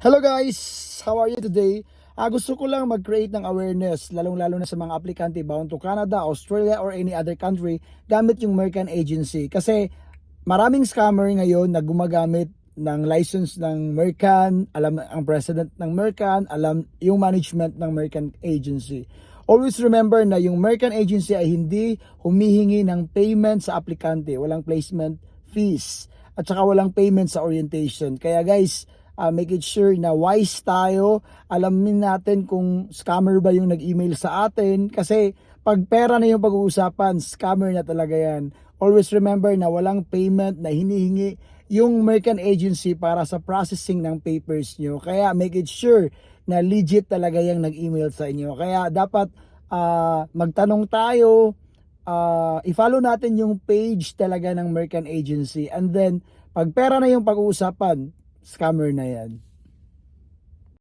Hello guys! How are you today? Ah, gusto ko lang mag-create ng awareness, lalong-lalo na sa mga aplikante bound to Canada, Australia, or any other country gamit yung American agency. Kasi maraming scammer ngayon na gumagamit ng license ng Mercan, alam ang president ng Mercan, alam yung management ng Mercan agency. Always remember na yung Mercan agency ay hindi humihingi ng payment sa aplikante, walang placement fees at saka walang payment sa orientation. Kaya guys, uh, make it sure na wise tayo, alamin natin kung scammer ba yung nag-email sa atin kasi pag pera na yung pag-uusapan, scammer na talaga yan. Always remember na walang payment na hinihingi yung American agency para sa processing ng papers nyo. Kaya make it sure na legit talaga yung nag-email sa inyo. Kaya dapat ah, magtanong tayo, ah, i-follow natin yung page talaga ng American agency and then pag pera na yung pag-uusapan, scammer na yan.